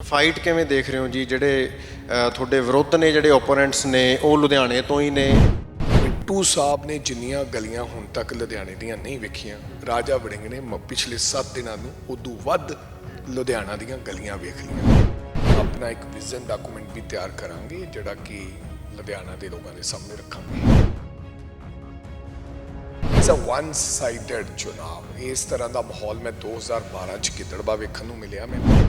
Fight ਕਿਵੇਂ ਦੇਖ ਰਹੇ ਹੋ ਜੀ? ਜਿਹੜੇ ਤੁਹਾਡੇ ਵਿਰੁੱਧ ਨੇ, ਜਿਹੜੇ ਓਪੋਨੈਂਟਸ ਨੇ, ਉਹ ਲੁਧਿਆਣੇ ਤੋਂ ਹੀ ਨੇ। ਬਿੱਟੂ ਸਾਹਿਬ ਨੇ ਜਿੰਨੀਆਂ ਗਲੀਆਂ ਹੁਣ ਤੱਕ ਲੁਧਿਆਣੇ ਦੀਆਂ ਨਹੀਂ ਵੇਖੀਆਂ, ਰਾਜਾ ਵੜਿੰਗ ਨੇ ਪਿਛਲੇ 7 ਦਿਨਾਂ ਨੂੰ ਉਦੋਂ ਵੱਧ ਲੁਧਿਆਣਾ ਦੀਆਂ ਗਲੀਆਂ ਵੇਖ ਲਈਆਂ। ਆਪਣਾ ਇੱਕ ਵਿਜ਼ਨ ਡਾਕੂਮੈਂਟ ਵੀ ਤਿਆਰ ਕਰਾਂਗੇ, ਜਿਹੜਾ ਕਿ ਲੁਧਿਆਣਾ ਦੇ ਲੋਕਾਂ ਦੇ ਸਾਹਮਣੇ ਰੱਖਾਂਗੇ। ਇਟਸ ਅ ਵਨ ਸਾਈਡਡ ਚੁਣਾਵ ਇਸ ਤਰ੍ਹਾਂ ਦਾ ਮਾਹੌਲ ਮੈਂ 2012 ਚ ਗਿੱਦੜਬਾ ਵੇਖਣ ਨੂੰ ਮਿਲਿਆ ਮੈਨੂੰ।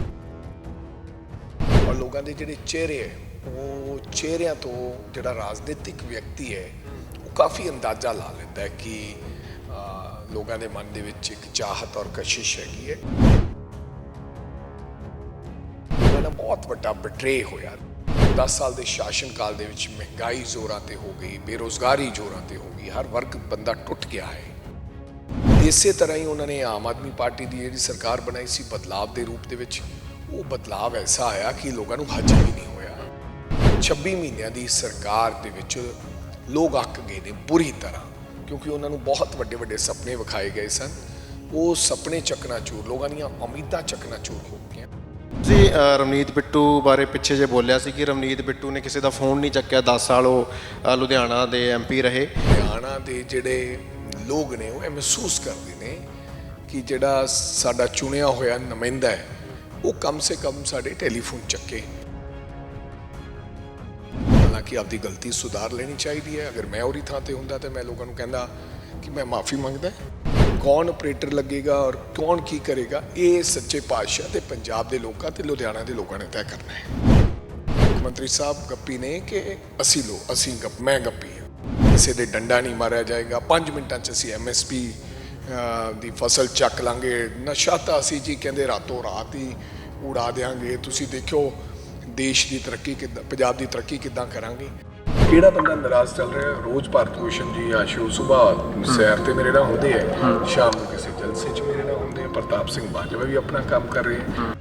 ਲੋਕਾਂ ਦੇ ਜਿਹੜੇ ਚਿਹਰੇ ਹੈ, ਉਹ ਚਿਹਰਿਆਂ ਤੋਂ ਜਿਹੜਾ ਰਾਜਨੀਤਿਕ ਵਿਅਕਤੀ ਹੈ, ਉਹ ਕਾਫੀ ਅੰਦਾਜ਼ਾ ਲਾ ਲੈਂਦਾ ਹੈ ਕਿ ਲੋਕਾਂ ਦੇ ਮਨ ਦੇ ਵਿੱਚ ਇੱਕ ਚਾਹਤ ਔਰ ਕਸ਼ਿਸ਼ ਹੈਗੀ ਹੈ। ਉਹਨਾਂ ਬਹੁਤ ਵੱਡਾ ਬਟਰੇ ਹੋਇਆ। 10 ਸਾਲ ਦੇ ਸ਼ਾਸਨ ਕਾਲ ਦੇ ਵਿੱਚ ਮਹਿੰਗਾਈ ਜ਼ੋਰਾਂ ਤੇ ਹੋ ਗਈ, ਬੇਰੋਜ਼ਗਾਰੀ ਜ਼ੋਰਾਂ ਤੇ ਹੋ ਗਈ, ਹਰ ਵਰਗ ਬੰਦਾ ਟੁੱਟ ਗਿਆ ਹੈ। ਇਸੇ ਤਰ੍ਹਾਂ ਹੀ ਉਹਨਾਂ ਨੇ ਆਮ ਆਦਮੀ ਪਾਰਟੀ ਦੀ ਜਿਹੜੀ ਸਰਕਾਰ ਬਣਾਈ ਸੀ, ਬਦਲਾਵ ਦੇ ਰੂਪ ਦੇ ਵਿੱਚ ਉਹ ਬਦਲਾਵ ਐਸਾ ਆਇਆ ਕਿ ਲੋਕਾਂ ਨੂੰ ਹਜਮ ਹੀ ਨਹੀਂ ਹੋਇਆ। 26 ਮਹੀਨਿਆਂ ਦੀ ਸਰਕਾਰ ਦੇ ਵਿੱਚ ਲੋਕ ਅੱਕ ਗਏ ਨੇ ਬੁਰੀ ਤਰ੍ਹਾਂ ਕਿਉਂਕਿ ਉਹਨਾਂ ਨੂੰ ਬਹੁਤ ਵੱਡੇ ਵੱਡੇ ਸੁਪਨੇ ਵਿਖਾਏ ਗਏ ਸਨ। ਉਹ ਸੁਪਨੇ ਚਕਨਾਚੂਰ ਲੋਕਾਂ ਦੀਆਂ ਉਮੀਦਾਂ ਚਕਨਾਚੂਰ ਹੋ ਗਈਆਂ। ਜੀ ਅ, ਰਵਨੀਤ ਬਿੱਟੂ ਬਾਰੇ ਪਿੱਛੇ ਜੇ ਬੋਲਿਆ ਸੀ ਕਿ ਰਵਨੀਤ ਬਿੱਟੂ ਨੇ ਕਿਸੇ ਦਾ ਫੋਨ ਨਹੀਂ ਚੱਕਿਆ 10 ਸਾਲ ਉਹ ਲੁਧਿਆਣਾ ਦੇ ਐਮਪੀ ਰਹੇ। ਹਰਿਆਣਾ ਦੇ ਜਿਹੜੇ ਲੋਕ ਨੇ ਉਹ ਇਹ ਮਹਿਸੂਸ ਕਰਦੇ ਨੇ ਕਿ ਜਿਹੜਾ ਸਾਡਾ ਚੁਣਿਆ ਹੋਇਆ ਨੁਮਾਇੰਦਾ ਹੈ ਉਹ ਕਮ ਸੇ ਕਮ ਸਾਡੇ ਟੈਲੀਫੋਨ ਚੱਕੇ। ਹਾਲਾਂਕਿ ਆਪਦੀ ਗਲਤੀ ਸੁਧਾਰ ਲੈਣੀ ਚਾਹੀਦੀ ਹੈ। ਅਗਰ ਮੈਂ ਉਹਦੀ ਥਾਂ ਤੇ ਹੁੰਦਾ ਤੇ ਮੈਂ ਲੋਕਾਂ ਨੂੰ ਕਹਿੰਦਾ ਕਿ ਮੈਂ ਮਾਫੀ ਮੰਗਦਾ ਕੌਣ ਆਪਰੇਟਰ ਲੱਗੇਗਾ ਔਰ ਕੌਣ ਕੀ ਕਰੇਗਾ, ਇਹ ਸੱਚੇ ਪਾਤਸ਼ਾਹ ਤੇ ਪੰਜਾਬ ਦੇ ਲੋਕਾਂ ਤੇ ਲੁਧਿਆਣਾ ਦੇ ਲੋਕਾਂ ਨੇ ਤੈਅ ਕਰਨਾ ਹੈ। ਮੁੱਖ ਮੰਤਰੀ ਸਾਹਿਬ ਗੱਪੀ ਨੇ ਕਿ ਅਸੀਂ ਲੋ, ਅਸੀਂ ਗੱਪ, ਮੈਂ ਗੱਪੀ ਹਾਂ। ਕਿਸੇ ਦੇ ਡੰਡਾ ਨਹੀਂ ਮਾਰਿਆ ਜਾਏਗਾ। 5 ਮਿੰਟਾਂ 'ਚ ਅਸੀਂ ਐਮਐਸਪੀ ਦੀ ਫਸਲ ਚੱਕ ਲਾਂਗੇ। ਨਸ਼ਾ ਤਾਂ ਅਸੀਂ ਜੀ ਕਹਿੰਦੇ ਰਾਤੋਂ ਰਾਤ ਹੀ ਉਡਾ ਦੇਾਂਗੇ ਤੁਸੀਂ ਦੇਖਿਓ ਦੇਸ਼ ਦੀ ਤਰੱਕੀ ਕਿੱਦਾਂ ਪੰਜਾਬ ਦੀ ਤਰੱਕੀ ਕਿੱਦਾਂ ਕਰਾਂਗੇ। ਕਿਹੜਾ ਬੰਦਾ ਨਾਰਾਜ਼ ਚੱਲ ਰਿਹਾ? ਰੋਜ਼ ਭਾਰਤ ਭੂਸ਼ਣ ਜੀ ਆਸ਼ੂ ਸੁਬਾਹ ਸੈਰ ਤੇ ਮੇਰੇ ਨਾਲ ਹੁੰਦੇ ਆ। ਸ਼ਾਮ ਨੂੰ ਕਿਸੇ ਜਲਸੇ 'ਚ ਮੇਰੇ ਨਾਲ ਹੁੰਦੇ ਆ। ਪ੍ਰਤਾਪ ਸਿੰਘ ਬਾਜਵਾ ਵੀ ਆਪਣਾ ਕੰਮ ਕਰ ਰਹੇ ਆ।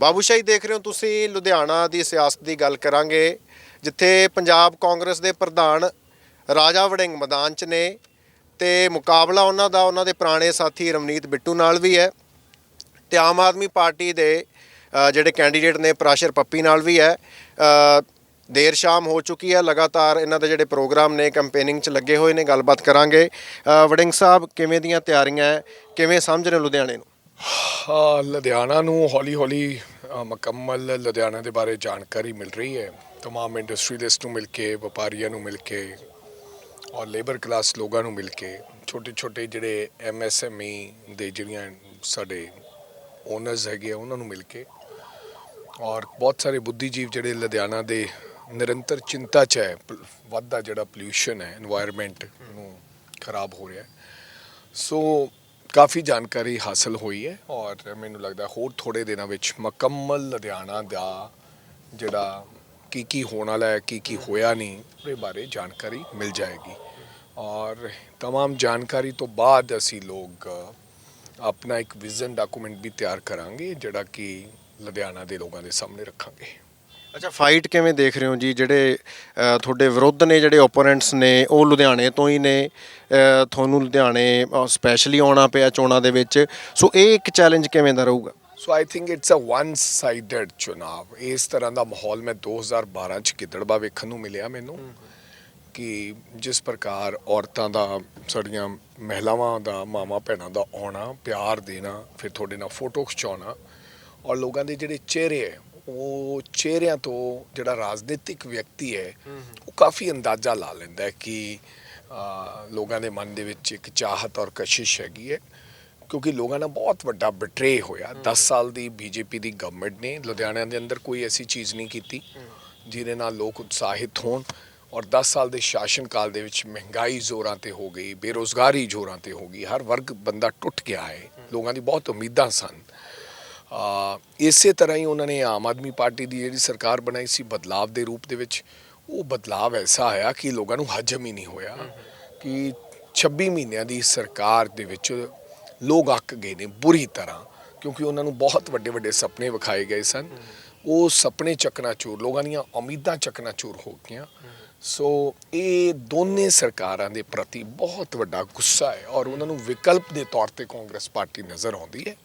ਬਾਬੂਸ਼ਾਹੀ ਦੇਖ ਰਹੇ ਹੋ ਤੁਸੀਂ ਲੁਧਿਆਣਾ ਦੀ ਸਿਆਸਤ ਦੀ ਗੱਲ ਕਰਾਂਗੇ ਜਿੱਥੇ ਪੰਜਾਬ ਕਾਂਗਰਸ ਦੇ ਪ੍ਰਧਾਨ ਰਾਜਾ ਵੜਿੰਗ ਮੈਦਾਨ 'ਚ ਨੇ। ਤੇ ਮੁਕਾਬਲਾ ਉਹਨਾਂ ਦਾ ਉਹਨਾਂ ਦੇ ਪੁਰਾਣੇ ਸਾਥੀ ਰਵਨੀਤ ਬਿੱਟੂ ਨਾਲ ਵੀ ਹੈ ਤੇ ਆਮ ਆਦਮੀ ਪਾਰਟੀ ਦੇ ਅ, ਜਿਹੜੇ ਕੈਂਡੀਡੇਟ ਨੇ ਪ੍ਰਾਸ਼ਰ ਪੱਪੀ ਨਾਲ ਵੀ ਹੈ ਅ, ਦੇਰ ਸ਼ਾਮ ਹੋ ਚੁੱਕੀ ਹੈ ਲਗਾਤਾਰ ਇਹਨਾਂ ਦੇ ਜਿਹੜੇ ਪ੍ਰੋਗਰਾਮ ਨੇ ਕੈਂਪੇਨਿੰਗ 'ਚ ਲੱਗੇ ਹੋਏ ਨੇ ਗੱਲਬਾਤ ਕਰਾਂਗੇ ਅ, ਵੜਿੰਗ ਸਾਹਿਬ ਕਿਵੇਂ ਦੀਆਂ ਤਿਆਰੀਆਂ ਹੈ ਕਿਵੇਂ ਸਮਝ ਰਹੇ ਹੋ ਲੁਧਿਆਣੇ ਨੂੰ ਹਾਂ ਲੁਧਿਆਣਾ ਨੂੰ ਹੌਲੀ-ਹੌਲੀ ਅ, ਮੁਕੰਮਲ ਲੁਧਿਆਣਾ ਦੇ ਬਾਰੇ ਜਾਣਕਾਰੀ ਮਿਲ ਰਹੀ ਹੈ तमाम ਇੰਡਸਟਰੀਲਿਸਟ ਨੂੰ ਮਿਲ ਕੇ ਵਪਾਰੀਆਂ ਨੂੰ ਮਿਲ ਕੇ ਔਰ ਲੇਬਰ ਕਲਾਸ ਲੋਕਾਂ ਨੂੰ ਮਿਲ ਕੇ ਛੋਟੇ ਛੋਟੇ ਜਿਹੜੇ ਐਮਐਸਐਮਈ ਦੇ ਜਿਹੜੀਆਂ ਸਾਡੇ ਓਨਰਸ ਹੈਗੇ ਆ, ਉਹਨਾਂ ਨੂੰ ਮਿਲ ਕੇ ਔਰ ਬਹੁਤ ਸਾਰੇ ਬੁੱਧੀਜੀਵ ਜਿਹੜੇ ਲੁਧਿਆਣਾ ਦੇ ਨਿਰੰਤਰ ਚਿੰਤਾ 'ਚ ਹੈ ਵੱਧਦਾ ਜਿਹੜਾ ਪੋਲੂਸ਼ਨ ਹੈ এনवायरमेंट ਨੂੰ ਖਰਾਬ ਹੋ ਰਿਹਾ ਸੋ ਕਾਫੀ ਜਾਣਕਾਰੀ ਹਾਸਲ ਹੋਈ ਹੈ ਔਰ ਮੈਨੂੰ ਲੱਗਦਾ ਹੋਰ ਥੋੜੇ ਦਿਨਾਂ ਵਿੱਚ ਮੁਕੰਮਲ ਲੁਧਿਆਣਾ ਦਾ ਜਿਹੜਾ ਕੀ ਕੀ ਹੋਣ ਵਾਲਾ ਹੈ ਕੀ ਕੀ ਹੋਇਆ ਨਹੀਂ ਉਹਦੇ ਬਾਰੇ ਜਾਣਕਾਰੀ ਮਿਲ ਜਾਏਗੀ ਔਰ तमाम ਜਾਣਕਾਰੀ ਤੋਂ ਬਾਅਦ ਅਸੀਂ ਲੋਕ ਆਪਣਾ ਇੱਕ ਵਿਜ਼ਨ ਡਾਕੂਮੈਂਟ ਵੀ ਤਿਆਰ ਕਰਾਂਗੇ ਜਿਹੜਾ ਕਿ ਲੁਧਿਆਣਾ ਦੇ ਲੋਕਾਂ ਦੇ ਸਾਹਮਣੇ ਰੱਖਾਂਗੇ ਅੱਛਾ ਫਾਈਟ ਕਿਵੇਂ ਦੇਖ ਰਹੇ ਹੋ ਜੀ ਜਿਹੜੇ ਅ, ਤੁਹਾਡੇ ਵਿਰੁੱਧ ਨੇ ਜਿਹੜੇ ਓਪੋਨੈਂਟਸ ਨੇ ਉਹ ਲੁਧਿਆਣੇ ਤੋਂ ਹੀ ਨੇ ਅ, ਤੁਹਾਨੂੰ ਲੁਧਿਆਣੇ ਸਪੈਸ਼ਲੀ ਆਉਣਾ ਪਿਆ ਚੋਣਾਂ ਦੇ ਵਿੱਚ ਸੋ ਇਹ ਇੱਕ ਚੈਲੰਜ ਕਿਵੇਂ ਦਾ ਰਹੂਗਾ So I think it's a one sided ਚੁਣਾਵ ਇਸ ਤਰ੍ਹਾਂ ਦਾ ਮਾਹੌਲ ਮੈਂ 2012 ਚ ਗਿੱਦੜਬਾ ਵੇਖਣ ਨੂੰ ਮਿਲਿਆ ਮੈਨੂੰ ਕਿ ਜਿਸ ਪ੍ਰਕਾਰ ਔਰਤਾਂ ਦਾ ਸਾਡੀਆਂ ਮਹਿਲਾਵਾਂ ਦਾ ਮਾਮਾ ਭੈਣਾਂ ਦਾ ਆਉਣਾ ਪਿਆਰ ਦੇਣਾ ਫਿਰ ਤੁਹਾਡੇ ਨਾਲ ਫੋਟੋ ਖਿਚਾਉਣਾ ਔਰ ਲੋਕਾਂ ਦੇ ਜਿਹੜੇ ਚਿਹਰੇ ਹੈ ਉਹ ਚਿਹਰਿਆਂ ਤੋਂ ਜਿਹੜਾ ਰਾਜਨੀਤਿਕ ਵਿਅਕਤੀ ਹੈ ਉਹ ਕਾਫੀ ਅੰਦਾਜ਼ਾ ਲਾ ਲੈਂਦਾ ਹੈ ਕਿ ਲੋਕਾਂ ਦੇ ਮਨ ਦੇ ਵਿੱਚ ਇੱਕ ਚਾਹਤ ਔਰ ਕਸ਼ਿਸ਼ ਹੈਗੀ ਹੈ ਕਿਉਂਕਿ ਲੋਕਾਂ ਦਾ ਬਹੁਤ ਵੱਡਾ ਬਟਰੇ ਹੋਇਆ। 10 ਸਾਲ ਦੀ ਬੀਜੇਪੀ ਦੀ ਗਵਰਨਮੈਂਟ ਨੇ ਲੁਧਿਆਣਾ ਦੇ ਅੰਦਰ ਕੋਈ ਐਸੀ ਚੀਜ਼ ਨਹੀਂ ਕੀਤੀ ਜਿਹਦੇ ਨਾਲ ਲੋਕ ਉਤਸ਼ਾਹਿਤ ਹੋਣ ਔਰ 10 ਸਾਲ ਦੇ ਸ਼ਾਸਨ ਕਾਲ ਦੇ ਵਿੱਚ ਮਹਿੰਗਾਈ ਜ਼ੋਰਾਂ ਤੇ ਹੋ ਗਈ ਬੇਰੋਜ਼ਗਾਰੀ ਜ਼ੋਰਾਂ ਤੇ ਹੋ ਗਈ ਹਰ ਵਰਗ ਬੰਦਾ ਟੁੱਟ ਗਿਆ ਹੈ। ਲੋਕਾਂ ਦੀ ਬਹੁਤ ਉਮੀਦਾਂ ਸਨ। ਆ ਇਸੇ ਤਰ੍ਹਾਂ ਹੀ ਉਹਨਾਂ ਨੇ ਆਮ ਆਦਮੀ ਪਾਰਟੀ ਦੀ ਜਿਹੜੀ ਸਰਕਾਰ ਬਣਾਈ ਸੀ ਬਦਲਾਵ ਦੇ ਰੂਪ ਦੇ ਵਿੱਚ ਉਹ ਬਦਲਾਵ ਐਸਾ ਆਇਆ ਕਿ ਲੋਕਾਂ ਨੂੰ ਹਜਮ ਹੀ ਨਹੀਂ ਹੋਇਆ ਕਿ 26 ਮਹੀਨਿਆਂ ਦੀ ਸਰਕਾਰ ਦੇ ਵਿੱਚ ਲੋਕ ਅੱਕ ਗਏ ਨੇ ਬੁਰੀ ਤਰ੍ਹਾਂ, ਕਿਉਂਕਿ ਉਹਨਾਂ ਨੂੰ ਬਹੁਤ ਵੱਡੇ ਵੱਡੇ ਸੁਪਨੇ ਵਿਖਾਏ ਗਏ ਸਨ। ਉਹ ਸੁਪਨੇ ਚਕਨਾਚੂਰ, ਲੋਕਾਂ ਦੀਆਂ ਉਮੀਦਾਂ ਚਕਨਾਚੂਰ ਹੋ ਗਈਆਂ। ਸੋ ਇਹ ਦੋਨੇ ਸਰਕਾਰਾਂ ਦੇ ਪ੍ਰਤੀ ਬਹੁਤ ਵੱਡਾ ਗੁੱਸਾ ਹੈ ਔਰ ਉਹਨਾਂ ਨੂੰ ਵਿਕਲਪ ਦੇ ਤੌਰ ਤੇ ਕਾਂਗਰਸ ਪਾਰਟੀ ਨਜ਼ਰ ਆਉਂਦੀ ਹੈ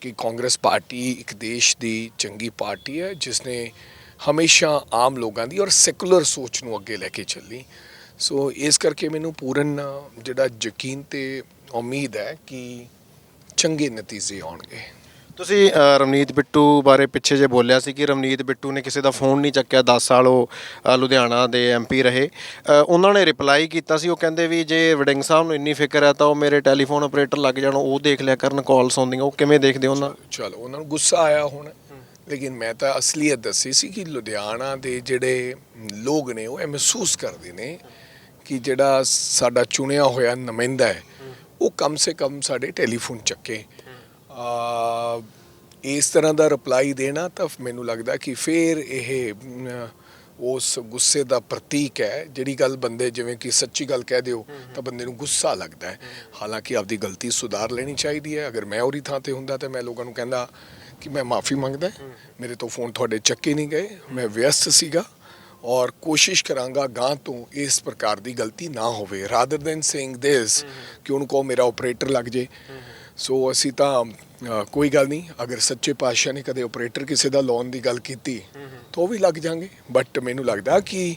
ਕਿ ਕਾਂਗਰਸ ਪਾਰਟੀ ਇੱਕ ਦੇਸ਼ ਦੀ ਚੰਗੀ ਪਾਰਟੀ ਹੈ ਜਿਸ ਨੇ ਹਮੇਸ਼ਾ ਆਮ ਲੋਕਾਂ ਦੀ ਔਰ ਸੈਕੂਲਰ ਸੋਚ ਨੂੰ ਅੱਗੇ ਲੈ ਕੇ ਚੱਲੀ। ਸੋ ਇਸ ਕਰਕੇ ਮੈਨੂੰ ਪੂਰਨ ਜਿਹੜਾ ਯਕੀਨ ਤੇ ਉਮੀਦ ਹੈ ਕਿ ਚੰਗੇ ਨਤੀਜੇ ਆਉਣਗੇ। ਤੁਸੀਂ ਅ, ਰਵਨੀਤ ਬਿੱਟੂ ਬਾਰੇ ਪਿੱਛੇ ਜੇ ਬੋਲਿਆ ਸੀ ਕਿ ਰਵਨੀਤ ਬਿੱਟੂ ਨੇ ਕਿਸੇ ਦਾ ਫੋਨ ਨਹੀਂ ਚੱਕਿਆ 10 ਸਾਲ ਉਹ ਲੁਧਿਆਣਾ ਦੇ ਐਮਪੀ ਰਹੇ। ਉਹਨਾਂ ਨੇ ਰਿਪਲਾਈ ਕੀਤਾ ਸੀ ਉਹ ਕਹਿੰਦੇ ਵੀ ਜੇ ਵਡਿੰਗ ਸਾਹਿਬ ਨੂੰ ਇੰਨੀ ਫਿਕਰ ਹੈ ਤਾਂ ਉਹ ਮੇਰੇ ਟੈਲੀਫੋਨ ਆਪਰੇਟਰ ਲੱਗ ਜਾਣ ਉਹ ਦੇਖ ਲਿਆ ਕਰਨ ਕਾਲਸ ਆਉਂਦੀਆਂ ਉਹ ਕਿਵੇਂ ਦੇਖਦੇ ਉਹਨਾਂ? ਚਲੋ ਉਹਨਾਂ ਨੂੰ ਗੁੱਸਾ ਆਇਆ ਹੁਣ। ਲੇਕਿਨ ਮੈਂ ਤਾਂ ਅਸਲੀਅਤ ਦੱਸੀ ਸੀ ਕਿ ਲੁਧਿਆਣਾ ਦੇ ਜਿਹੜੇ ਲੋਕ ਨੇ ਉਹ ਇਹ ਮਹਿਸੂਸ ਕਰਦੇ ਨੇ ਕਿ ਜਿਹੜਾ ਸਾਡਾ ਚੁਣਿਆ ਹੋਇਆ ਨੁਮਾਇੰਦਾ ਹੈ, ਉਹ ਕਮ ਸੇ ਕਮ ਸਾਡੇ ਟੈਲੀਫੋਨ ਚੱਕੇ। ਆ, ਇਸ ਤਰ੍ਹਾਂ ਦਾ ਰਿਪਲਾਈ ਦੇਣਾ ਤਾਂ ਮੈਨੂੰ ਲੱਗਦਾ ਕਿ ਫੇਰ ਇਹ ਉਸ ਗੁੱਸੇ ਦਾ ਪ੍ਰਤੀਕ ਹੈ, ਜਿਹੜੀ ਗੱਲ ਬੰਦੇ ਜਿਵੇਂ ਕਿ ਸੱਚੀ ਗੱਲ ਕਹਿ ਦਿਓ, ਤਾਂ ਬੰਦੇ ਨੂੰ ਗੁੱਸਾ ਲੱਗਦਾ ਹੈ। ਹਾਲਾਂਕਿ ਆਪਦੀ ਗਲਤੀ ਸੁਧਾਰ ਲੈਣੀ ਚਾਹੀਦੀ ਹੈ। ਅਗਰ ਮੈਂ ਉਹਦੀ ਥਾਂ ਤੇ ਹੁੰਦਾ ਤਾਂ ਮੈਂ ਲੋਕਾਂ ਨੂੰ ਕਹਿੰਦਾ ਕਿ ਮੈਂ ਮਾਫੀ ਮੰਗਦਾ, ਮੇਰੇ ਤੋਂ ਫੋਨ ਤੁਹਾਡੇ ਚੱਕੇ ਨਹੀਂ ਗਏ, ਮੈਂ ਵਿਅਸਤ ਸੀਗਾ। ਔਰ ਕੋਸ਼ਿਸ਼ ਕਰਾਂਗਾ ਗਾਂ ਤੋਂ ਇਸ ਪ੍ਰਕਾਰ ਦੀ ਗਲਤੀ ਨਾ ਹੋਵੇ। ਰਾਦਰ ਦੈਨ ਸੇਇੰਗ ਦਿਸ ਕਿ ਉਹਨੂੰ ਕਹੋ ਮੇਰਾ ਆਪਰੇਟਰ ਲੱਗ ਜੇ। ਸੋ ਅਸੀਂ ਤਾਂ ਕੋਈ ਗੱਲ ਨਹੀਂ ਅਗਰ ਸੱਚੇ ਪਾਤਸ਼ਾਹ ਨੇ ਕਦੇ ਆਪਰੇਟਰ ਕਿਸੇ ਦਾ ਲਾਉਣ ਦੀ ਗੱਲ ਕੀਤੀ ਤਾਂ ਉਹ ਵੀ ਲੱਗ ਜਾਣਗੇ ਬਟ ਮੈਨੂੰ ਲੱਗਦਾ ਕਿ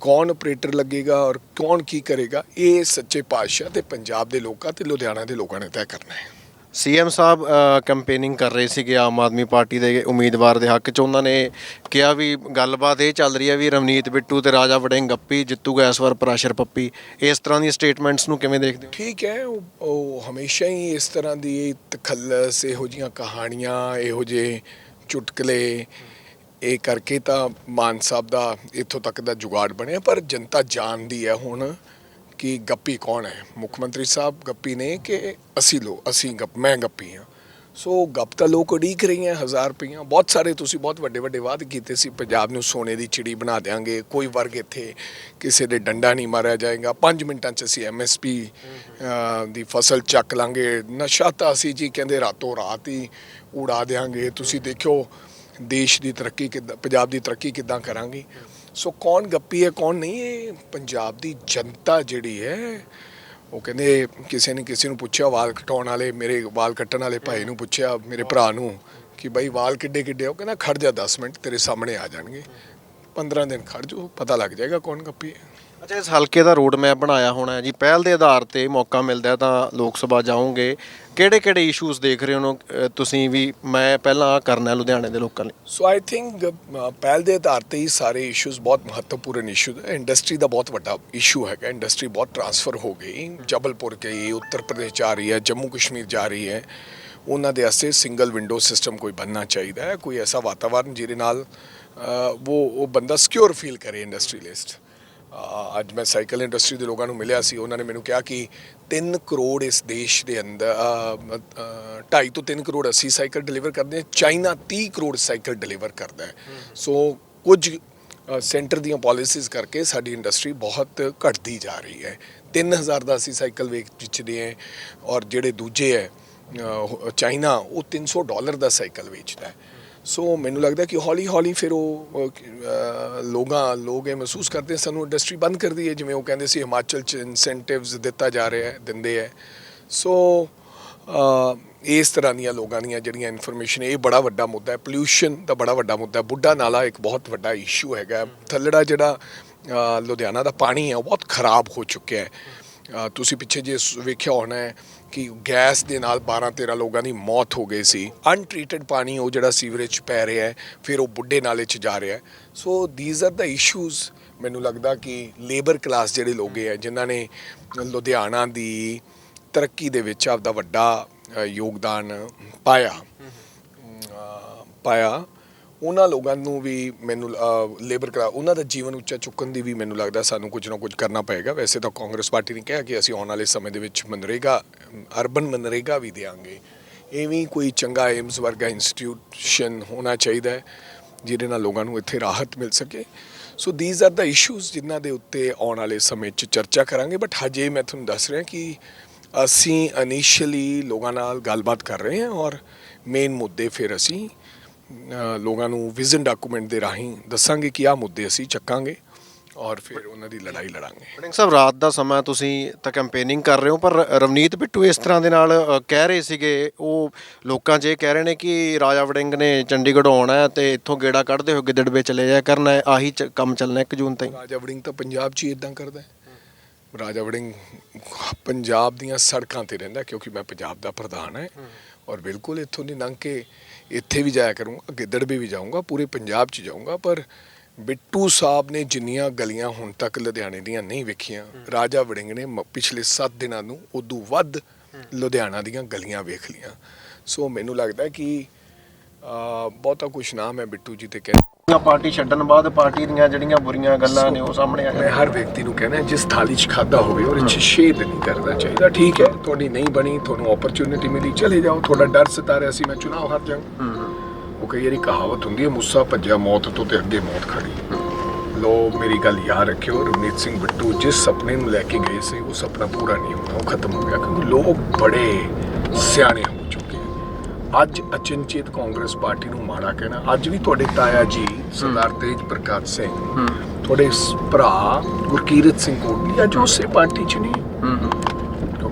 ਕੌਣ ਆਪਰੇਟਰ ਲੱਗੇਗਾ ਔਰ ਕੌਣ ਕੀ ਕਰੇਗਾ ਇਹ ਸੱਚੇ ਪਾਤਸ਼ਾਹ ਤੇ ਪੰਜਾਬ ਦੇ ਲੋਕਾਂ ਤੇ ਲੁਧਿਆਣਾ ਦੇ ਲੋਕਾਂ ਨੇ ਤੈਅ ਕਰਨਾ ਹੈ। ਸੀਐਮ ਸਾਹਿਬ ਕੈਂਪੇਨਿੰਗ ਕਰ ਰਹੇ ਸੀਗੇ ਆਮ ਆਦਮੀ ਪਾਰਟੀ ਦੇ ਉਮੀਦਵਾਰ ਦੇ ਹੱਕ 'ਚ। ਉਹਨਾਂ ਨੇ ਕਿਹਾ ਵੀ ਗੱਲਬਾਤ ਇਹ ਚੱਲ ਰਹੀ ਹੈ ਵੀ ਰਵਨੀਤ ਬਿੱਟੂ ਤੇ ਰਾਜਾ ਵੜਿੰਗ ਗੱਪੀ ਜਿੱਤੂਗਾ ਇਸ ਵਾਰ ਪ੍ਰਾਸ਼ਰ ਪੱਪੀ। ਇਸ ਤਰ੍ਹਾਂ ਦੀਆਂ ਸਟੇਟਮੈਂਟਸ ਨੂੰ ਕਿਵੇਂ ਦੇਖਦੇ ਹੋ? ਠੀਕ ਹੈ, ਉਹ ਹਮੇਸ਼ਾ ਹੀ ਇਸ ਤਰ੍ਹਾਂ ਦੀ ਤਖੱਲਸ, ਇਹੋ ਜੀਆਂ ਕਹਾਣੀਆਂ, ਇਹੋ ਜਿਹੇ ਚੁਟਕਲੇ, ਇਹ ਕਰਕੇ ਤਾਂ ਮਾਨ ਸਾਹਿਬ ਦਾ ਇੱਥੋਂ ਤੱਕ ਦਾ ਜੁਗਾੜ ਬਣਿਆ, ਪਰ ਜਨਤਾ ਜਾਣਦੀ ਹੈ ਹੁਣ ਕਿ ਗੱਪੀ ਕੌਣ ਹੈ? ਮੁੱਖ ਮੰਤਰੀ ਸਾਹਿਬ ਗੱਪੀ ਨੇ ਕਿ ਅਸੀਂ ਲੋ ਅਸੀਂ ਗੱਪ ਮੈਂ ਗੱਪੀ ਹਾਂ। ਸੋ ਗੱਪ ਤਾਂ ਲੋਕ ਉਡੀਕ ਰਹੀ ਹੈ ਹਜ਼ਾਰ ਰੁਪਈਆ। ਬਹੁਤ ਸਾਰੇ ਤੁਸੀਂ ਬਹੁਤ ਵੱਡੇ ਵੱਡੇ ਵਾਅਦੇ ਕੀਤੇ ਸੀ, ਪੰਜਾਬ ਨੂੰ ਸੋਨੇ ਦੀ ਚਿੜੀ ਬਣਾ ਦੇਾਂਗੇ ਕੋਈ ਵਰਗ ਇੱਥੇ ਕਿਸੇ ਦੇ ਡੰਡਾ ਨਹੀਂ ਮਾਰਿਆ ਜਾਏਗਾ। 5 ਮਿੰਟਾਂ 'ਚ ਅਸੀਂ ਐਮਐਸਪੀ ਦੀ ਫਸਲ ਚੱਕ ਲਾਂਗੇ। ਨਸ਼ਾ ਤਾਂ ਅਸੀਂ ਜੀ ਕਹਿੰਦੇ ਰਾਤੋਂ ਰਾਤ ਹੀ ਉਡਾ ਦੇਾਂਗੇ ਤੁਸੀਂ ਦੇਖਿਓ, ਦੇਸ਼ ਦੀ ਤਰੱਕੀ ਕਿੱਦਾਂ ਪੰਜਾਬ ਦੀ ਤਰੱਕੀ ਕਿੱਦਾਂ ਕਰਾਂਗੇ? ਸੋ ਕੌਣ ਗੱਪੀ ਹੈ, ਕੌਣ ਨਹੀਂ, ਇਹ ਪੰਜਾਬ ਦੀ ਜਨਤਾ ਜਿਹੜੀ ਹੈ, ਉਹ ਕਹਿੰਦੇ ਕਿਸੇ ਨੇ ਕਿਸੇ ਨੂੰ ਪੁੱਛਿਆ, ਵਾਲ ਕਟਾਉਣ ਵਾਲੇ, ਮੇਰੇ ਵਾਲ ਕੱਟਣ ਵਾਲੇ ਭਾਈ ਨੂੰ ਪੁੱਛਿਆ, ਮੇਰੇ ਭਰਾ ਨੂੰ, ਕਿ ਬਾਈ ਵਾਲ ਕਿੱਡੇ ਕਿੱਡੇ ਆ? ਉਹ ਕਹਿੰਦਾ, ਖੜ ਜਾ 10 ਮਿੰਟ, ਤੇਰੇ ਸਾਹਮਣੇ ਆ ਜਾਣਗੇ 15 ਦਿਨ ਖੜ ਜਾਓ ਪਤਾ ਲੱਗ ਜਾਏਗਾ ਕੌਣ ਗੱਪੀ ਹੈ। ਅੱਛਾ ਇਸ ਹਲਕੇ ਦਾ ਰੋਡ ਮੈਪ ਬਣਾਇਆ ਹੋਣਾ ਹੈ ਜੀ। ਪਹਿਲ ਦੇ ਆਧਾਰ ਤੇ ਮੌਕਾ ਮਿਲਦਾ ਤਾਂ ਲੋਕ ਸਭਾ ਜਾਓਗੇ। ਕਿਹੜੇ ਕਿਹੜੇ ਇਸ਼ੂਜ਼ ਦੇਖ ਰਹੇ ਹੋ ਤੁਸੀਂ ਵੀ? ਮੈਂ ਪਹਿਲਾਂ ਆ ਕਰਨਾ ਲੁਧਿਆਣੇ ਦੇ ਲੋਕਾਂ ਲਈ। ਸੋ ਆਈ ਥਿੰਕ ਪਹਿਲ ਦੇ ਆਧਾਰ ਤੇ ਹੀ ਸਾਰੇ ਇਸ਼ੂਜ਼ ਬਹੁਤ ਮਹੱਤਵਪੂਰਨ ਇਸ਼ੂ ਹੈ ਇੰਡਸਟਰੀ ਦਾ ਬਹੁਤ ਵੱਡਾ ਇਸ਼ੂ ਹੈਗਾ। ਇੰਡਸਟਰੀ ਬਹੁਤ ਟਰਾਂਸਫਰ ਹੋ ਗਈ। ਜਬਲਪੁਰ ਗਈ ਉੱਤਰ ਪ੍ਰਦੇਸ਼ ਜਾ ਰਹੀ ਹੈ ਜੰਮੂ ਕਸ਼ਮੀਰ ਜਾ ਰਹੀ ਹੈ। ਉਹਨਾਂ ਦੇ ਵਾਸਤੇ ਸਿੰਗਲ ਵਿੰਡੋ ਸਿਸਟਮ ਕੋਈ ਬਣਨਾ ਚਾਹੀਦਾ ਹੈ। ਕੋਈ ਐਸਾ ਵਾਤਾਵਰਨ ਜਿਹਦੇ ਨਾਲ ਅ, ਉਹ ਉਹ ਬੰਦਾ ਸਿਕਿਉਰ ਫੀਲ ਕਰੇ ਇੰਡਸਟਰੀਲਿਸਟ ਅੱਜ ਮੈਂ ਸਾਈਕਲ ਇੰਡਸਟਰੀ ਦੇ ਲੋਕਾਂ ਨੂੰ ਮਿਲਿਆ ਸੀ ਉਹਨਾਂ ਨੇ ਮੈਨੂੰ ਕਿਹਾ ਕਿ 3 ਕਰੋੜ ਇਸ ਦੇਸ਼ ਦੇ ਅੰਦਰ 2.5 ਤੋਂ 3 ਕਰੋੜ ਅਸੀਂ ਸਾਈਕਲ ਡਿਲੀਵਰ ਕਰਦੇ ਹਾਂ ਚਾਈਨਾ 30 ਕਰੋੜ ਸਾਈਕਲ ਡਿਲੀਵਰ ਕਰਦਾ ਹੈ ਸੋ ਕੁਝ ਸੈਂਟਰ ਦੀਆਂ ਪਾਲਿਸੀਜ਼ ਕਰਕੇ ਸਾਡੀ ਇੰਡਸਟਰੀ ਬਹੁਤ ਘਟਦੀ ਜਾ ਰਹੀ ਹੈ 3000 ਦਾ ਅਸੀਂ ਸਾਈਕਲ ਵੇਚ ਵੇਚਦੇ ਹਾਂ ਔਰ ਜਿਹੜੇ ਦੂਜੇ ਹੈ ਚਾਈਨਾ ਉਹ 300 ਡਾਲਰ ਦਾ ਸਾਈਕਲ ਵੇਚਦਾ ਹੈ ਸੋ ਮੈਨੂੰ ਲੱਗਦਾ ਕਿ ਹੌਲੀ ਹੌਲੀ ਫਿਰ ਉਹ ਲੋਕਾਂ ਲੋਕ ਇਹ ਮਹਿਸੂਸ ਕਰਦੇ ਸਾਨੂੰ ਇੰਡਸਟਰੀ ਬੰਦ ਕਰਦੀ ਹੈ ਜਿਵੇਂ ਉਹ ਕਹਿੰਦੇ ਸੀ, ਹਿਮਾਚਲ ਚ ਇਨਸੈਂਟਿਵਸ ਦਿੱਤਾ ਜਾ ਰਿਹਾ ਹੈ, ਦਿੰਦੇ ਹੈ। ਸੋ ਇਸ ਤਰ੍ਹਾਂ ਦੀਆਂ ਲੋਕਾਂ ਦੀਆਂ ਜਿਹੜੀਆਂ ਇਨਫੋਰਮੇਸ਼ਨ ਇਹ ਬੜਾ ਵੱਡਾ ਮੁੱਦਾ ਹੈ। ਪੋਲਿਊਸ਼ਨ ਦਾ ਬੜਾ ਵੱਡਾ ਮੁੱਦਾ ਹੈ। ਬੁੱਢਾ ਨਾਲਾ ਇੱਕ ਬਹੁਤ ਵੱਡਾ ਇਸ਼ੂ ਹੈਗਾ ਥੱਲੜਾ ਜਿਹੜਾ ਲੁਧਿਆਣਾ ਦਾ ਪਾਣੀ ਹੈ, ਉਹ ਬਹੁਤ ਖਰਾਬ ਹੋ ਚੁੱਕਿਆ ਹੈ। ਤੁਸੀਂ ਪਿੱਛੇ ਜੇ ਵੇਖਿਆ ਹੋਣਾ ਹੈ ਕਿ ਗੈਸ ਦੇ ਨਾਲ 12 13 ਲੋਕਾਂ ਦੀ ਮੌਤ ਹੋ ਗਈ ਸੀ। ਅਨਟ੍ਰੀਟਡ ਪਾਣੀ ਉਹ ਜਿਹੜਾ ਸੀਵਰੇਜ 'ਚ ਪੈ ਰਿਹਾ ਹੈ ਫਿਰ ਉਹ ਬੁੱਢੇ ਨਾਲੇ 'ਚ ਜਾ ਰਿਹਾ ਹੈ। So these are the issues ਮੈਨੂੰ ਲੱਗਦਾ ਕਿ ਲੇਬਰ ਕਲਾਸ ਜਿਹੜੇ ਲੋਕ ਹੈ ਜਿਨ੍ਹਾਂ ਨੇ ਲੁਧਿਆਣਾ ਦੀ ਤਰੱਕੀ ਦੇ ਵਿੱਚ ਆਪਦਾ ਵੱਡਾ ਯੋਗਦਾਨ ਪਾਇਆ। ਪਾਇਆ। ਉਹਨਾਂ ਲੋਕਾਂ ਨੂੰ ਵੀ ਮੈਨੂੰ ਲੇਬਰ ਕਰਾ, ਉਹਨਾਂ ਦਾ ਜੀਵਨ ਉੱਚਾ ਚੁੱਕਣ ਦੀ ਵੀ ਮੈਨੂੰ ਲੱਗਦਾ ਸਾਨੂੰ ਕੁਝ ਨਾ ਕੁਝ ਕਰਨਾ ਪਏਗਾ। ਵੈਸੇ ਤਾਂ ਕਾਂਗਰਸ ਪਾਰਟੀ ਨੇ ਕਿਹਾ ਕਿ ਅਸੀਂ ਆਉਣ ਵਾਲੇ ਸਮੇਂ ਦੇ ਵਿੱਚ ਮਨਰੇਗਾ ਅਰਬਨ ਮਨਰੇਗਾ ਵੀ ਦੇਵਾਂਗੇ ਐਵੇਂ ਕੋਈ ਚੰਗਾ ਏਮਸ ਵਰਗਾ ਇੰਸਟੀਟਿਊਸ਼ਨ ਹੋਣਾ ਚਾਹੀਦਾ ਹੈ, ਜਿਹਦੇ ਨਾਲ ਲੋਕਾਂ ਨੂੰ ਇੱਥੇ ਰਾਹਤ ਮਿਲ ਸਕੇ। So these are the issues ਜਿਨ੍ਹਾਂ ਦੇ ਉੱਤੇ ਆਉਣ ਵਾਲੇ ਸਮੇਂ 'ਚ ਚਰਚਾ ਕਰਾਂਗੇ ਬਟ ਹਜੇ ਮੈਂ ਤੁਹਾਨੂੰ ਦੱਸ ਰਿਹਾ ਕਿ ਅਸੀਂ ਇਨੀਸ਼ੀਅਲੀ ਲੋਕਾਂ ਨਾਲ ਗੱਲਬਾਤ ਕਰ ਰਹੇ ਹਾਂ ਔਰ ਮੇਨ ਮੁੱਦੇ ਫਿਰ ਅਸੀਂ ਲੋਕਾਂ ਨੂੰ ਵਿਜ਼ਨ ਡਾਕੂਮੈਂਟ ਦੇ ਰਾਹੀਂ ਦੱਸਾਂਗੇ ਕਿ ਆਹ ਮੁੱਦੇ ਅਸੀਂ ਚੱਕਾਂਗੇ ਔਰ ਫਿਰ ਉਹਨਾਂ ਦੀ ਲੜਾਈ ਲੜਾਂਗੇ। ਵੜਿੰਗ ਸਾਹਿਬ ਰਾਤ ਦਾ ਸਮਾਂ ਤੁਸੀਂ ਤਾਂ ਕੈਂਪੇਨਿੰਗ ਕਰ ਰਹੇ ਹੋ ਪਰ ਰਵਨੀਤ ਬਿੱਟੂ ਇਸ ਤਰ੍ਹਾਂ ਦੇ ਨਾਲ ਕਹਿ ਰਹੇ ਸੀਗੇ ਉਹ ਲੋਕਾਂ 'ਚ ਇਹ ਕਹਿ ਰਹੇ ਨੇ ਕਿ ਰਾਜਾ ਵੜਿੰਗ ਨੇ ਚੰਡੀਗੜ੍ਹ ਆਉਣਾ ਤੇ ਇੱਥੋਂ ਗੇੜਾ ਕੱਢਦੇ ਹੋ ਗਿੱਦੜਵੇ ਚਲੇ ਜਾਇਆ ਕਰਨਾ ਹੈ ਆਹੀ ਚ- ਕੰਮ ਚੱਲਣਾ 1 ਜੂਨ ਤਾਈਂ। ਰਾਜਾ ਵੜਿੰਗ ਤਾਂ ਪੰਜਾਬ 'ਚ ਹੀ ਇਦਾਂ ਕਰਦਾ ਹੈ। ਰਾਜਾ ਵੜਿੰਗ ਪੰਜਾਬ ਦੀਆਂ ਸੜਕਾਂ ਤੇ ਰਹਿੰਦਾ ਕਿਉਂਕਿ ਮੈਂ ਪੰਜਾਬ ਦਾ ਪ੍ਰਧਾਨ ਹੈ। ਔਰ ਬਿਲਕੁਲ ਇੱਥੋਂ ਦੀ ਲੰਘ ਕੇ ਇੱਥੇ ਵੀ ਜਾਇਆ ਕਰੂੰਗਾ ਗਿੱਦੜਵੇ ਵੀ ਜਾਊਂਗਾ ਪੂਰੇ ਪੰਜਾਬ 'ਚ ਜਾਊਂਗਾ ਪਰ ਬਿੱਟੂ ਸਾਹਿਬ ਨੇ ਜਿੰਨੀਆਂ ਗਲੀਆਂ ਹੁਣ ਤੱਕ ਲੁਧਿਆਣੇ ਦੀਆਂ ਨਹੀਂ ਵੇਖੀਆਂ ਰਾਜਾ ਵੜਿੰਗ ਨੇ ਮ- ਪਿਛਲੇ 7 ਦਿਨਾਂ ਨੂੰ ਉਦੋਂ ਵੱਧ ਲੁਧਿਆਣਾ ਦੀਆਂ ਗਲੀਆਂ ਵੇਖ ਲੀਆਂ ਸੋ ਮੈਨੂੰ ਲੱਗਦਾ ਕਿ ਬਹੁਤਾ ਕੁਝ ਨਾ ਮੈਂ ਬਿੱਟੂ ਜੀ ਤੇ ਕਹਿ ਪਾਰਟੀ ਛੱਡਣ ਬਾਅਦ ਪਾਰਟੀ ਦੀਆਂ ਜਿਹੜੀਆਂ ਬੁਰੀਆਂ ਗੱਲਾਂ ਨੇ ਉਹ ਸਾਹਮਣੇ ਆ ਮੈਂ ਹਰ ਵਿਅਕਤੀ ਨੂੰ ਕਹਿੰਦਾ ਜਿਸ ਥਾਲੀ 'ਚ ਖਾਦਾ ਹੋਵੇ ਉਹਦੇ 'ਚ ਛੇਦ ਨਹੀਂ ਕਰਨਾ ਚਾਹੀਦਾ ਠੀਕ ਹੈ? ਤੁਹਾਡੀ ਨਹੀਂ ਬਣੀ ਤੁਹਾਨੂੰ ਓਪਰਚ्युनिटी ਮਿਲੀ ਚਲੇ ਜਾਓ ਤੁਹਾਡਾ ਡਰ ਸਤਾ ਰਿਹਾ ਸੀ ਮੈਂ ਚੁਣਾਵ ਹਾਰ ਜਾਵਾਂ ਉਹ ਕਹੀ ਯਾਰੀ ਕਹਾਵਤ ਹੁੰਦੀ ਹੈ ਮੁੱਸਾ ਭੱਜਿਆ ਮੌਤ ਤੋਂ ਤੇ ਅੱਗੇ ਮੌਤ ਖੜੀ। ਲੋ ਮੇਰੀ ਗੱਲ ਯਾਦ ਰੱਖਿਓ ਰਮਨੀਤ ਸਿੰਘ ਬਿੱਟੂ ਜਿਸ ਸੁਪਨੇ ਨੂੰ ਲੈ ਕੇ ਗਏ ਸੀ ਉਹ ਸੁਪਨਾ ਪੂਰਾ ਨਹੀਂ ਹੋਇਆ ਉਹ ਖਤਮ ਹੋ ਗਿਆ ਕਿਉਂਕਿ ਲੋਕ ਬੜੇ ਸਿਆਣੇ ਹੋ ਚੁੱਕੇ ਅੱਜ ਅਚਨਚੇਤ ਕਾਂਗਰਸ ਪਾਰਟੀ ਨੂੰ ਮਾੜਾ ਕਹਿਣਾ ਅੱਜ ਵੀ ਤੁਹਾਡੇ ਤਾਇਆ ਜੀ ਸਰਦਾਰ ਤੇਜ ਪ੍ਰਕਾਸ਼ ਸਿੰਘ ਤੁਹਾਡੇ ਭਰਾ ਗੁਰਕੀਰਤ ਸਿੰਘ ਕੋਟਲੀ ਅੱਜ ਉਸੇ ਪਾਰਟੀ 'ਚ ਨਹੀਂ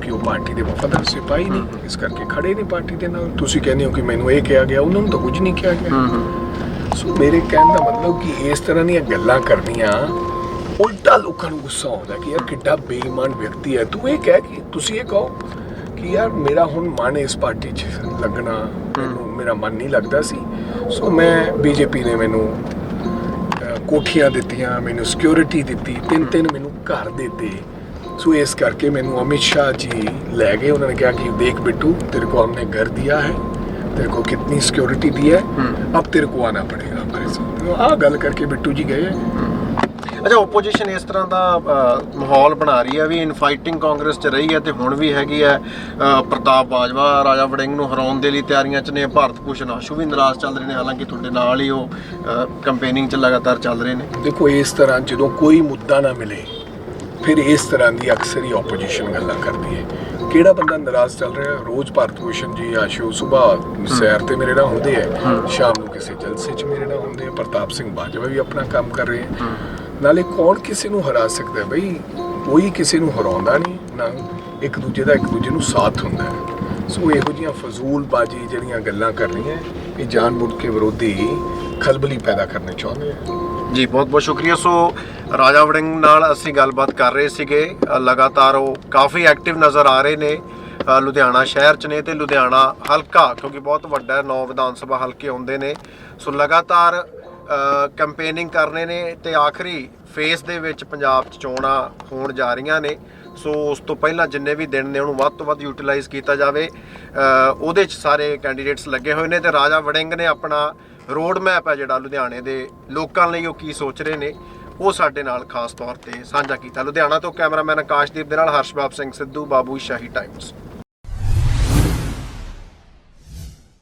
ਕਿਉਂਕਿ ਉਹ ਪਾਰਟੀ ਦੇ ਵਫਾਦਾਰ ਸਿਪਾਹੀ ਨਹੀਂ ਇਸ ਕਰਕੇ ਖੜੇ ਨੇ ਪਾਰਟੀ ਦੇ ਨਾਲ। ਤੁਸੀਂ ਕਹਿੰਦੇ ਹੋ ਕਿ ਮੈਨੂੰ ਇਹ ਕਿਹਾ ਗਿਆ ਉਹਨਾਂ ਨੂੰ ਤਾਂ ਕੁਝ ਨਹੀਂ ਕਿਹਾ ਗਿਆ। ਸੋ ਮੇਰੇ ਕਹਿਣ ਦਾ ਮਤਲਬ ਕਿ ਇਸ ਤਰ੍ਹਾਂ ਦੀਆਂ ਗੱਲਾਂ ਕਰਨੀਆਂ ਉਲਟਾ ਲੋਕਾਂ ਨੂੰ ਗੁੱਸਾ ਆਉਂਦਾ ਕਿ ਯਾਰ ਕਿੱਡਾ ਬੇਈਮਾਨ ਵਿਅਕਤੀ ਹੈ। ਤੂੰ ਇਹ ਕਹਿ ਕਿ ਤੁਸੀਂ ਇਹ ਕਹੋ ਕਿ ਯਾਰ ਮੇਰਾ ਹੁਣ ਮਨ ਇਸ ਪਾਰਟੀ 'ਚ ਲੱਗਣਾ ਮੈਨੂੰ ਮੇਰਾ ਮਨ ਨਹੀਂ ਲੱਗਦਾ ਸੀ। ਸੋ ਮੈਂ ਬੀਜੇਪੀ ਨੇ ਮੈਨੂੰ ਕੋਠੀਆਂ ਦਿੱਤੀਆਂ ਮੈਨੂੰ ਸਿਕਿਉਰਿਟੀ ਦਿੱਤੀ ਤਿੰਨ ਤਿੰਨ ਮੈਨੂੰ ਘਰ ਦਿੱਤੇ। ਸੋ ਇਸ ਕਰਕੇ ਮੈਨੂੰ ਅਮਿਤ ਸ਼ਾਹ ਜੀ ਲੈ ਗਏ। ਉਹਨਾਂ ਨੇ ਕਿਹਾ ਕਿ ਦੇਖ ਬਿੱਟੂ ਤੇਰੇ ਕੋ ਹਮਨੇ ਘਰ ਦਿਆ ਹੈ। ਤੇਰੇ ਕੋ ਕਿੰਨੀ ਸਿਕਿਉਰਿਟੀ ਦੀ ਹੈ। ਅਬ ਤੇਰੇ ਕੋ ਆਣਾ ਪੜੇਗਾ। ਹਮਾਰੇ ਸਾਥ ਆ ਗੱਲ ਕਰਕੇ ਬਿੱਟੂ ਜੀ ਗਏ। ਅੱਛਾ ਆਪੋਜੀਸ਼ਨ ਇਸ ਤਰ੍ਹਾਂ ਦਾ ਮਾਹੌਲ ਬਣਾ ਰਹੀ ਹੈ ਵੀ ਇਨਫਾਈਟਿੰਗ ਕਾਂਗਰਸ 'ਚ ਰਹੀ ਹੈ ਤੇ ਹੁਣ ਵੀ ਹੈਗੀ ਹੈ। ਪ੍ਰਤਾਪ ਬਾਜਵਾ ਰਾਜਾ ਵੜਿੰਗ ਨੂੰ ਹਰਾਉਣ ਦੇ ਲਈ ਤਿਆਰੀਆਂ 'ਚ ਨੇ। ਭਾਰਤ ਭੂਸ਼ਣ ਆਸ਼ੂ ਵੀ ਨਾਰਾਜ਼ ਚੱਲ ਰਹੇ ਨੇ। ਹਾਲਾਂਕਿ ਤੁਹਾਡੇ ਨਾਲ ਹੀ ਉਹ ਕੰਪੇਨਿੰਗ 'ਚ ਲਗਾਤਾਰ ਚੱਲ ਰਹੇ ਨੇ। ਦੇਖੋ ਇਸ ਤਰ੍ਹਾਂ ਜਦੋਂ ਕੋਈ ਮੁੱਦਾ ਨਾ ਮਿਲੇ ਫਿਰ ਇਸ ਤਰ੍ਹਾਂ ਦੀ ਅਕਸਰ ਹੀ ਆਪੋਜੀਸ਼ਨ ਗੱਲਾਂ ਕਰਦੀ ਹੈ। ਕਿਹੜਾ ਬੰਦਾ ਨਾਰਾਜ਼ ਚੱਲ ਰਿਹਾ? ਰੋਜ਼ ਭਾਰਤ ਭੂਸ਼ਣ ਜੀ ਆਸ਼ੂ ਸੁਬਾਹ ਸੈਰ ਤੇ ਮੇਰੇ ਨਾਲ ਹੁੰਦੇ ਹੈ। ਸ਼ਾਮ ਨੂੰ ਕਿਸੇ ਜਲਸੇ 'ਚ ਮੇਰੇ ਨਾਲ ਹੁੰਦੇ ਹੈ ਪ੍ਰਤਾਪ ਸਿੰਘ ਬਾਜਵਾ ਵੀ ਆਪਣਾ ਕੰਮ ਕਰ ਰਹੇ ਹੈ। ਨਾਲੇ ਕੌਣ ਕਿਸੇ ਨੂੰ ਹਰਾ ਸਕਦਾ ਹੈ? ਬਈ ਕੋਈ ਕਿਸੇ ਨੂੰ ਹਰਾਉਂਦਾ ਨਹੀਂ ਨਾ ਇੱਕ ਦੂਜੇ ਦਾ ਇੱਕ ਦੂਜੇ ਨੂੰ ਸਾਥ ਹੁੰਦਾ ਹੈ। ਸੋ ਇਹੋ ਜਿਹੀਆਂ ਫਜ਼ੂਲ ਬਾਜੀ ਜਿਹੜੀਆਂ ਗੱਲਾਂ ਕਰ ਰਹੀਆਂ ਇਹ ਜਾਣਬੁੱਝ ਕੇ ਵਿਰੋਧੀ ਖਲਬਲੀ ਪੈਦਾ ਕਰਨੇ ਚਾਹੁੰਦੇ ਆ। ਜੀ, ਬਹੁਤ ਬਹੁਤ ਸ਼ੁਕਰੀਆ। ਸੋ, ਰਾਜਾ ਵੜਿੰਗ ਨਾਲ ਅਸੀਂ ਗੱਲਬਾਤ ਕਰ ਰਹੇ ਸੀਗੇ। ਲਗਾਤਾਰ ਉਹ ਕਾਫੀ ਐਕਟਿਵ ਨਜ਼ਰ ਆ ਰਹੇ ਨੇ। ਲੁਧਿਆਣਾ ਸ਼ਹਿਰ ਚ ਨੇ ਤੇ ਲੁਧਿਆਣਾ ਹਲਕਾ, ਕਿਉਂਕਿ ਬਹੁਤ ਵੱਡਾ ਨੌ ਵਿਧਾਨ ਸਭਾ ਹਲਕੇ ਆਉਂਦੇ ਨੇ। ਸੋ, ਲਗਾਤਾਰ ਕੈਂਪੇਨਿੰਗ ਕਰਨੇ ਨੇ ਤੇ ਆਖਰੀ ਫੇਸ ਦੇ ਵਿੱਚ ਪੰਜਾਬ ਚ ਚੋਣਾਂ ਹੋਣ ਜਾ ਰਹੀਆਂ ਨੇ। ਸੋ, ਉਸ ਤੋਂ ਪਹਿਲਾਂ ਜਿੰਨੇ ਵੀ ਦਿਨ ਨੇ, ਉਹਨੂੰ ਵੱਧ ਤੋਂ ਵੱਧ ਯੂਟਿਲਾਈਜ਼ ਕੀਤਾ ਜਾਵੇ। ਉਹਦੇ ਚ ਸਾਰੇ ਕੈਂਡੀਡੇਟਸ ਲੱਗੇ ਹੋਏ ਨੇ ਤੇ ਰਾਜਾ ਵੜਿੰਗ ਨੇ ਆਪਣਾ ਰੋਡ ਮੈਪ ਹੈ ਜਿਹੜਾ ਲੁਧਿਆਣੇ ਦੇ ਲੋਕਾਂ ਲਈ ਉਹ ਕੀ ਸੋਚ ਰਹੇ ਨੇ, ਉਹ ਸਾਡੇ ਨਾਲ ਖਾਸ ਤੌਰ ਤੇ ਸਾਂਝਾ ਕੀਤਾ। ਲੁਧਿਆਣਾ ਤੋਂ ਕੈਮਰਾਮੈਨ ਆਕਾਸ਼ਦੀਪ ਦੇ ਨਾਲ ਹਰਸ਼ਬਾਬ ਸਿੰਘ ਸਿੱਧੂ, ਬਾਬੂ ਸ਼ਾਹੀ ਟਾਈਮਸ